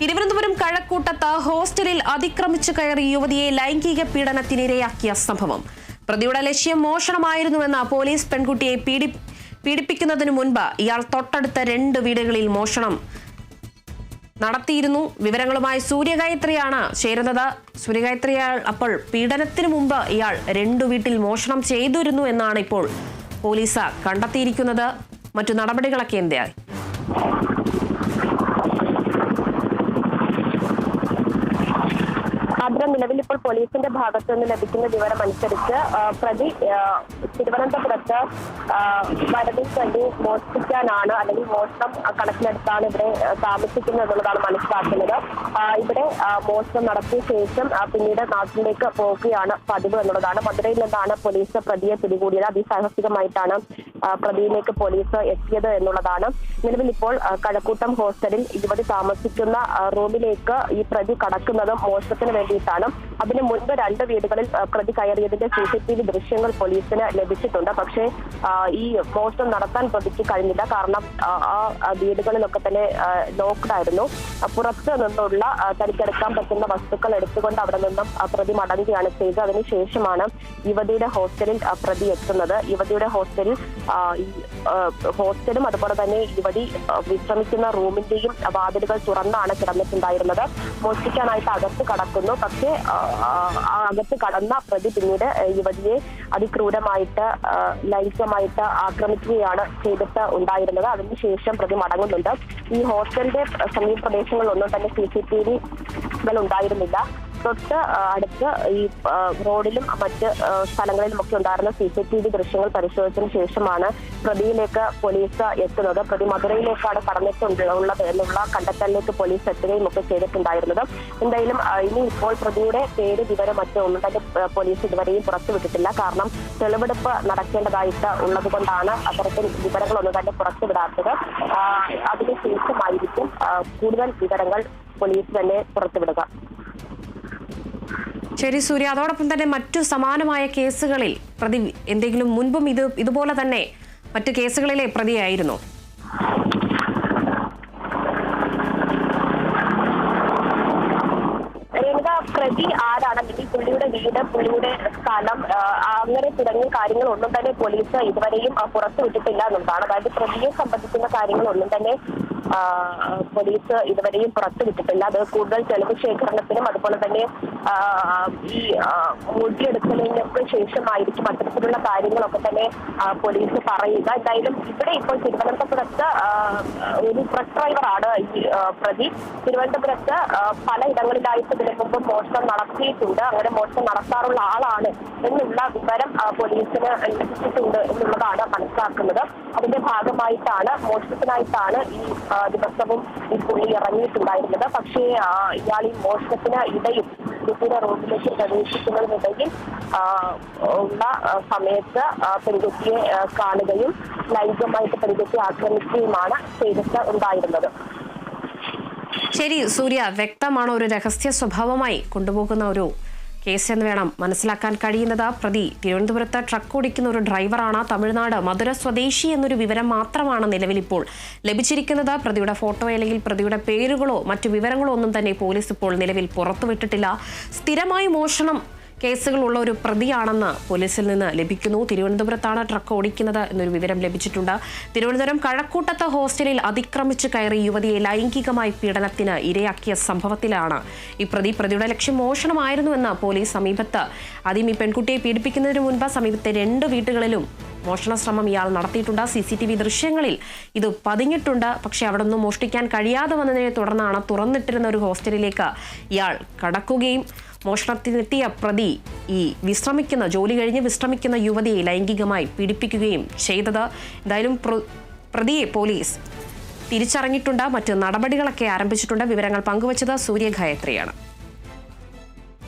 തിരുവനന്തപുരം കഴക്കൂട്ടത്ത് ഹോസ്റ്റലിൽ അതിക്രമിച്ചു കയറി യുവതിയെ ലൈംഗിക പീഡനത്തിനിരയാക്കിയ സംഭവം. പ്രതിയുടെ ലക്ഷ്യം മോഷണമായിരുന്നുവെന്ന പോലീസ് പെൺകുട്ടിയെ പീഡി പീഡിപ്പിക്കുന്നതിനു മുൻപ് ഇയാൾ തൊട്ടടുത്ത രണ്ട് വീടുകളിൽ മോഷണം നടത്തിയിരുന്നു. വിവരങ്ങളുമായി സൂര്യഗായത്രിയാണ് ചേരുന്നത്. സൂര്യഗായത്രി അപ്പോൾ പീഡനത്തിന് മുമ്പ് ഇയാൾ രണ്ടു വീട്ടിൽ മോഷണം ചെയ്തിരുന്നു എന്നാണ് ഇപ്പോൾ പോലീസ് കണ്ടെത്തിയിരിക്കുന്നത്. മറ്റു നടപടികളൊക്കെ എന്തായി ആദ്ര നിലവിൽ ഇപ്പോൾ പോലീസിന്റെ ഭാഗത്തു നിന്ന് ലഭിക്കുന്ന വിവരം അനുസരിച്ച് പ്രതി തിരുവനന്തപുരത്ത് വരതി വേണ്ടി മോഷ്ടിക്കാനാണ് അല്ലെങ്കിൽ മോഷണം കണക്കിലെടുത്താണ് ഇവിടെ താമസിക്കുന്നത് എന്നുള്ളതാണ് മനസ്സിലാക്കുന്നത്. ഇവിടെ മോഷണം നടത്തിയ ശേഷം പിന്നീട് നാട്ടിലേക്ക് പോകുകയാണ് പതിവ് എന്നുള്ളതാണ്. മധുരയിൽ നിന്നാണ് പോലീസ് പ്രതിയെ പിടികൂടിയത്. അതിസാഹസികമായിട്ടാണ് പ്രതിയിലേക്ക് പോലീസ് എത്തിയത് എന്നുള്ളതാണ്. നിലവിൽ ഇപ്പോൾ കഴക്കൂട്ടം ഹോസ്റ്റലിൽ യുവതി താമസിക്കുന്ന റൂമിലേക്ക് ഈ പ്രതി കടക്കുന്നതും മോഷണത്തിന് realizzato അതിനു മുൻപ് രണ്ട് വീടുകളിൽ പ്രതി കയറിയതിന്റെ സി സി ടി വി ദൃശ്യങ്ങൾ പോലീസിന് ലഭിച്ചിട്ടുണ്ട്. പക്ഷേ ഈ മോഷണം നടത്താൻ പ്രതിക്ക് കഴിഞ്ഞില്ല. കാരണം ആ, വീടുകളിലൊക്കെ തന്നെ ലോക്ക്ഡ് ആയിരുന്നു. പുറത്ത് നിന്നുള്ള തനിക്കെടുക്കാൻ പറ്റുന്ന വസ്തുക്കൾ എടുത്തുകൊണ്ട് അവിടെ നിന്നും പ്രതി മടങ്ങുകയാണ് ചെയ്തത്. അതിനുശേഷമാണ് യുവതിയുടെ ഹോസ്റ്റലിൽ പ്രതി എത്തുന്നത്. യുവതിയുടെ ഹോസ്റ്റലിൽ ഹോസ്റ്റലും അതുപോലെ തന്നെ യുവതി വിശ്രമിക്കുന്ന റൂമിന്റെയും വാതിലുകൾ തുറന്നാണ് കിടന്നിട്ടുണ്ടായിരുന്നത്. മോഷ്ടിക്കാനായിട്ട് അകത്ത് കടക്കുന്നു. പക്ഷേ അകത്ത് കടന്ന പ്രതി പിന്നീട് യുവതിയെ അതിക്രൂരമായിട്ട് ലൈംഗികമായിട്ട് ആക്രമിക്കുകയാണ് ചെയ്തിട്ട് ഉണ്ടായിരുന്നത്. അതിനുശേഷം പ്രതി മടങ്ങുന്നുണ്ട്. ഈ ഹോസ്റ്റലിന്റെ സമീപ പ്രദേശങ്ങളിലൊന്നും തന്നെ സി സി ടി വി ഉണ്ടായിരുന്നില്ല. തൊട്ട് അടുത്ത് ഈ റോഡിലും മറ്റ് സ്ഥലങ്ങളിലും ഒക്കെ ഉണ്ടായിരുന്ന സി സി ടി വി ദൃശ്യങ്ങൾ പരിശോധിച്ചതിന് ശേഷമാണ് പ്രതിയിലേക്ക് പോലീസ് എത്തുന്നത്. പ്രതി മധുരയിലേക്കാണ് കടന്നിട്ടുള്ളത് എന്നുള്ള കണ്ടെത്തലിലേക്ക് പോലീസ് എത്തുകയും ഒക്കെ ചെയ്തിട്ടുണ്ടായിരുന്നത്. എന്തായാലും ഇനി ഇപ്പോൾ പ്രതിയുടെ പേര് വിവരം മറ്റോ ഒന്നും തന്നെ പോലീസ് ഇതുവരെയും പുറത്തുവിട്ടിട്ടില്ല കാരണം തെളിവെടുപ്പ് നടക്കേണ്ടതായിട്ട് ഉള്ളതുകൊണ്ടാണ് അത്തരത്തിൽ വിവരങ്ങളൊന്നും തന്നെ പുറത്തുവിടാത്തത് അതിനുശേഷമായിരിക്കും കൂടുതൽ വിവരങ്ങൾ പോലീസ് തന്നെ പുറത്തുവിടുക. ശരി സൂര്യ. അതോടൊപ്പം തന്നെ മറ്റു സമാനമായ കേസുകളിൽ പ്രതി എന്തെങ്കിലും മുൻപും ഇത് ഇതുപോലെ തന്നെ മറ്റു കേസുകളിലെ പ്രതിയായിരുന്നു. അല്ലെങ്കിൽ പുള്ളിയുടെ വീട് പുള്ളിയുടെ സ്ഥലം അങ്ങനെ തുടങ്ങിയ കാര്യങ്ങൾ ഒന്നും തന്നെ പോലീസ് ഇതുവരെയും പുറത്തു വിട്ടിട്ടില്ല എന്നുള്ളതാണ്. അതായത് പ്രതിയെ സംബന്ധിക്കുന്ന കാര്യങ്ങളൊന്നും തന്നെ പോലീസ് ഇതുവരെയും പുറത്തുവിട്ടിട്ടില്ല അത് കൂടുതൽ തെളിവ് ശേഖരണത്തിനും അതുപോലെ തന്നെ ഈ മൊഴിയെടുക്കലിനൊക്കെ ശേഷമായിരിക്കും അത്തരത്തിലുള്ള കാര്യങ്ങളൊക്കെ തന്നെ പോലീസ് പറയുക. എന്തായാലും ഇവിടെ ഇപ്പോൾ തിരുവനന്തപുരത്ത് ഒരു ട്രക്ക് ഡ്രൈവറാണ് ഈ പ്രതി. തിരുവനന്തപുരത്ത് പലയിടങ്ങളിലായിട്ട് ഇതിനു മുമ്പ് മോഷണം നടത്തിയിട്ടുണ്ട്. അങ്ങനെ മോഷണം നടത്താറുള്ള ആളാണ് എന്നുള്ള വിവരം പോലീസിന് ലഭിച്ചിട്ടുണ്ട് എന്നുള്ളതാണ് മനസ്സിലാക്കുന്നത്. അതിന്റെ ഭാഗമായിട്ടാണ് മോഷണത്തിനായിട്ടാണ് ഈ ദിവസവും ഈ പുള്ളി ഇറങ്ങിയിട്ടുണ്ടായിരുന്നത്. പക്ഷേ ഇയാൾ ഈ മോഷണത്തിന് ഇടയിൽ കുട്ടിയുടെ റോഡിലേക്ക് പ്രവേശിക്കുന്നതിനിടയിൽ ഉള്ള സമയത്ത് പെൺകുട്ടിയെ കാണുകയും ലൈംഗികമായിട്ട് പെൺകുട്ടിയെ ആക്രമിക്കുകയുമാണ് ചെയ്തിട്ട് ഉണ്ടായിരുന്നത്. ശരി സൂര്യ വ്യക്തമാണ് ഒരു രഹസ്യ സ്വഭാവമായി കൊണ്ടുപോകുന്ന ഒരു കേസ് എന്ന് വേണം മനസ്സിലാക്കാൻ കഴിയുന്നത്? പ്രതി തിരുവനന്തപുരത്ത് ട്രക്ക് ഓടിക്കുന്ന ഒരു ഡ്രൈവറാണ് തമിഴ്നാട്. മധുര സ്വദേശി എന്നൊരു വിവരം മാത്രമാണ് നിലവിൽ ഇപ്പോൾ ലഭിച്ചിരിക്കുന്നത്. പ്രതിയുടെ ഫോട്ടോ അല്ലെങ്കിൽ പ്രതിയുടെ പേരുകളോ മറ്റു വിവരങ്ങളോ ഒന്നും തന്നെ പോലീസ് ഇപ്പോൾ നിലവിൽ പുറത്തുവിട്ടിട്ടില്ല. സ്ഥിരമായി മോഷണം കേസുകളുള്ള ഒരു പ്രതിയാണെന്ന് പോലീസിൽ നിന്ന് ലഭിക്കുന്നു. തിരുവനന്തപുരത്താണ് ട്രക്ക് ഓടിക്കുന്നത് എന്നൊരു വിവരം ലഭിച്ചിട്ടുണ്ട്. തിരുവനന്തപുരം കഴക്കൂട്ടത്ത് ഹോസ്റ്റലിൽ അതിക്രമിച്ച് കയറി യുവതിയെ ലൈംഗികമായി പീഡനത്തിന് ഇരയാക്കിയ സംഭവത്തിലാണ് ഈ പ്രതി. പ്രതിയുടെ ലക്ഷ്യം മോഷണമായിരുന്നുവെന്ന് പോലീസ് സമീപത്ത് ആദ്യം ഈ പെൺകുട്ടിയെ പീഡിപ്പിക്കുന്നതിന് മുൻപ് സമീപത്തെ രണ്ട് വീട്ടുകളിലും മോഷണ ശ്രമം ഇയാൾ നടത്തിയിട്ടുണ്ട്. സി സി ടി വി ദൃശ്യങ്ങളിൽ ഇത് പതിഞ്ഞിട്ടുണ്ട്. പക്ഷെ അവിടെ നിന്നും മോഷ്ടിക്കാൻ കഴിയാതെ വന്നതിനെ തുടർന്നാണ് തുറന്നിട്ടിരുന്ന ഒരു ഹോസ്റ്റലിലേക്ക് ഇയാൾ കടക്കുകയും മോഷണത്തിനെത്തിയ പ്രതി ഈ വിശ്രമിക്കുന്ന ജോലി കഴിഞ്ഞ് വിശ്രമിക്കുന്ന യുവതിയെ ലൈംഗികമായി പീഡിപ്പിക്കുകയും ചെയ്തത്. എന്തായാലും പ്ര- പ്രതിയെ പോലീസ് തിരിച്ചറിഞ്ഞിട്ടുണ്ട്. മറ്റ് നടപടികളൊക്കെ ആരംഭിച്ചിട്ടുണ്ട്. വിവരങ്ങൾ പങ്കുവച്ചത് സൂര്യഗായത്രിയാണ്